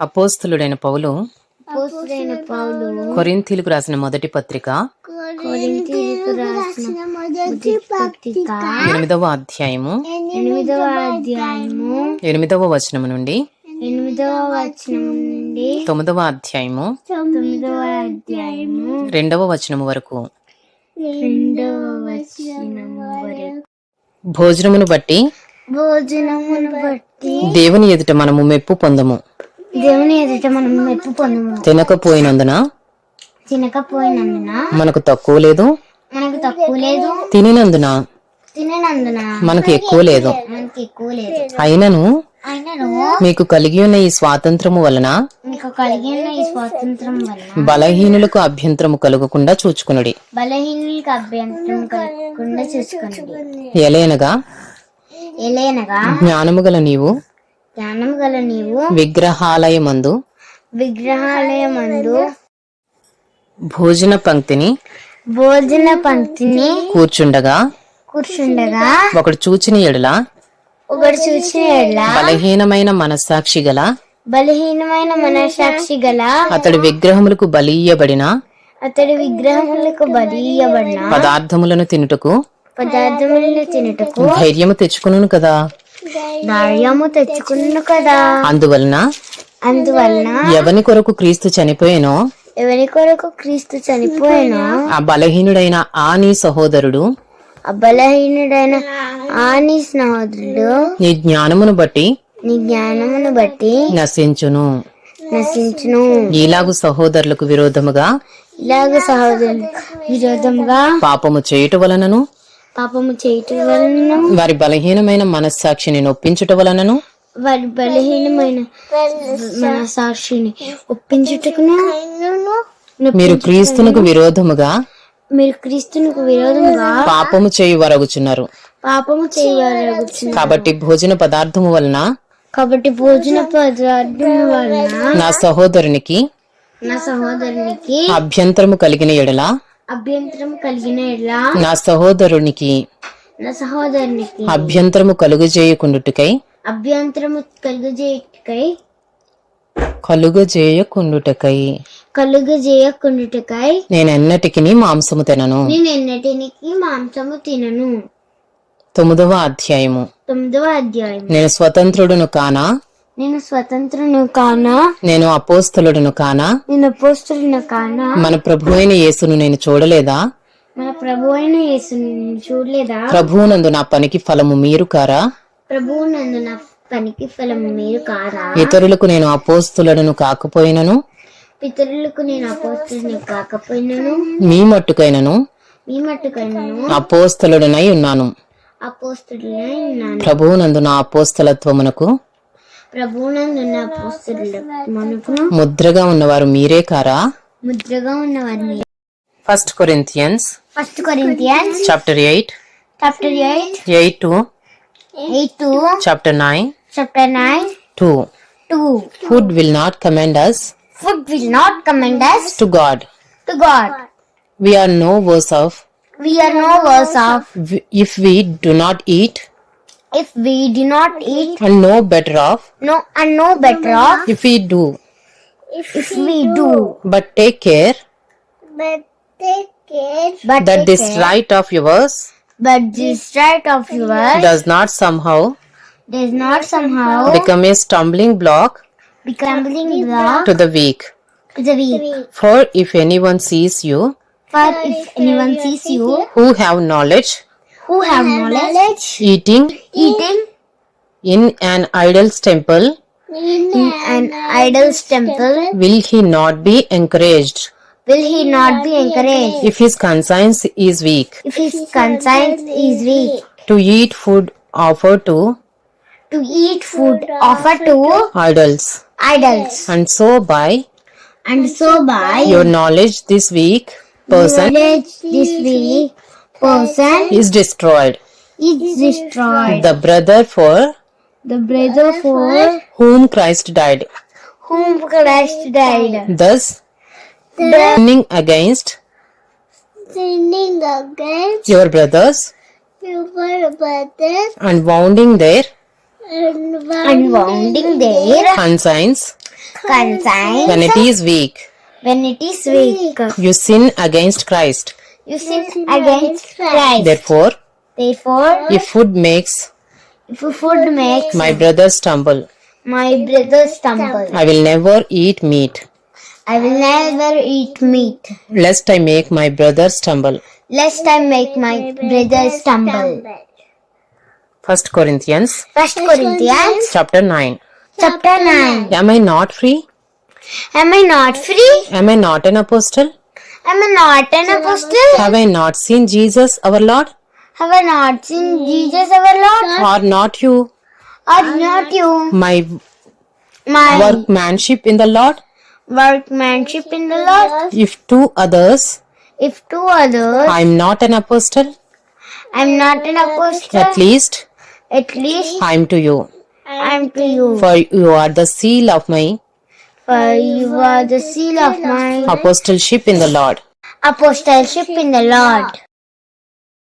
అపోస్తులుడైన పౌలు కొరింథీలకు రాసిన మొదటి పత్రిక ఎనిమిదవ అధ్యాయము. ఎనిమిదవ వచనము నుండి ఎనిమిదవ వచనం నుండి తొమ్మిదవ అధ్యాయము. రెండవ వచనము వరకు. రెండవ వచనం వరకు. భోజనమును బట్టి భోజనమును బట్టి దేవుని ఎదుట మనము మెప్పు పొందము. దేవుని ఎదుట మనం మెప్పు పొందము. తినకపోయినందున? తినకపోయినందున? మనకు తక్కువ లేదు? మనకు తక్కువ లేదు. తినినందున? తిననందున? మనకు ఎక్కువ లేదు. మనకి ఎక్కువ లేదు. అయినను? అయినను? మీకు కలిగి ఉన్న ఈ స్వాతంత్రము వలన? మీకు కలిగిన ఈ స్వాతంత్రం వలన? బలహీనులకు అభ్యంతరము కలుగకుండా చూచుకునుడి. బలహీనులకు అభ్యంతరం కలగకుండా చూసుకోండి ఎలయనగా? ఎలేనగా జ్ఞానము గల నీవు? జ్ఞానం గల నీవు విగ్రహాలయమందు విగ్రహాలయమందు భోజన పంక్తిని భోజన పంక్తిని కూర్చుండగా కూర్చుండగా ఒకడు చూచిన ఎడల ఒకడు చూసిన ఎడల బలహీనమైన మనస్సాక్షి గల బలహీనమైన మనసాక్షి గల అతడు విగ్రహములకు బలీయబడిన అతడి విగ్రహములకు బలీయబడిన పదార్థములను తినుటకు పదార్థములను తినుటకు ధైర్యము తెచ్చుకును కదా. ధైర్యము తెచ్చుకున్న కదా. అందువలన? అందువలన ఎవని కొరకు క్రీస్తు చనిపోయినో? ఎవరి కొరకు క్రీస్తు చనిపోయినా? ఆ బలహీనుడైన ఆ నీ సహోదరుడు? ఆ నీ స్నేహితుడు నీ జ్ఞానమును బట్టి నీ జ్ఞానమును బట్టి నశించును. నశించును. ఈలాగు సహోదరులకు విరోధముగా ఇలాగ సహోదరు విరోధంగా పాపము చేయుట వలనను? పాపము చేయటం వలన వారి బలహీనమైన మనస్సాక్షిని నొప్పించుట వలనను? వారి బలహీనమైన మన సాక్షిని ఒప్పించుటకును? మీరు క్రీస్తునకు విరోధముగా? మీరు క్రీస్తునికి విరోధంగా పాపము చేయు వరగుచున్నారు పాపము చేయవలగుచున్నారు కాబట్టి భోజన పదార్థము వలన? కాబట్టి భోజన పదార్థం వలన? నా సహోదరునికి నా సహోదరునికి అభ్యంతరము కలిగిన ఎడల? అభ్యంతరం కలిగిన నా సహోదరునికి నా సహోదరునికి అభ్యంతరము కలుగజేయకుండుటకై అభ్యంతరము కలుగజేయకై కలుగజేయకుండుటకై కలుగజేయకుండుటకై నేనెన్నటికి మాంసము తినను. నేను ఎన్నటినికి మాంసము తినను. తొమ్మిదవ అధ్యాయము. తొమ్మిదవ అధ్యాయం నేను స్వతంత్రుడును కానా? నేను స్వతంత్రును కానా? నేను అపోస్తలుడును కానా? నేను అపోస్తులను కానా? మన ప్రభు అయిన యేసును నేను చూడలేదా? మన ప్రభు అయిన యేసుని చూడలేదా? ప్రభువునందు నా పనికి ఫలము మీరు కారా? ప్రభువు నందు నా పనికి ఫలము మీరు కారా? ఇతరులకు నేను అపోస్తులుడను కాకపోయినను? పితరులకు నేను అపోస్తుని కాకపోయినను? మీ మట్టుకైనను? మీ మట్టుకైనను? అపోస్తలుడనై ఉన్నాను. అపోస్తులై ఉన్నాను. ప్రభువునందు నా అపోస్తలత్వమునకు ముద్రగా ఉన్నవారు మీరే కారా ముద్రగా ఉన్నవారిని first Corinthians first Corinthians chapter eight chapter eight eight two eight two chapter nine chapter nine two two food will not commend us food will not commend us to God to God. we are no worse off We are no worse off if we do not eat if we do not eat, and no better off. No and no better off if we do. If we do. but take care. But take care. But that take this care. right of yours But this right of yours does not somehow does not somehow become a stumbling block become block to the weak. to the weak. for if anyone sees you For if anyone sees you. who have knowledge who have knowledge? eating. Eating. In an idol's temple. In an idol's temple, will he not be encouraged? Will he not be encouraged? if his conscience is weak. If his conscience is weak, to eat food offered to to eat food offered to idols. idols, and so by and so by your knowledge this weak person knowledge this weak person is destroyed is destroyed. the brother for The brother for whom Christ died whom Christ died. thus sinning against Sinning against your brothers your brothers and wounding their and wounding their conscience conscience when it is weak. when it is weak. You sin against Christ. You sin against Christ. Therefore, Therefore, if food makes if food makes my brother stumble, my brother stumble, I will never eat meat, I will never eat meat, lest I make my brother stumble. lest I make my brother stumble. First Corinthians First Corinthians chapter 9. chapter 9. Am I not free? Am I not free? Am I not an apostle? Am I not an apostle? Have I not seen Jesus our Lord? Have I not seen Jesus our Lord? Or not you, Or not you? my My workmanship in the Lord? workmanship in the Lord? If to others If to others I am not an apostle, I'm not an apostle, at least at least I am to you. I'm to you. For you are the seal of my For you are the seal of my apostleship in the Lord. apostleship in the Lord.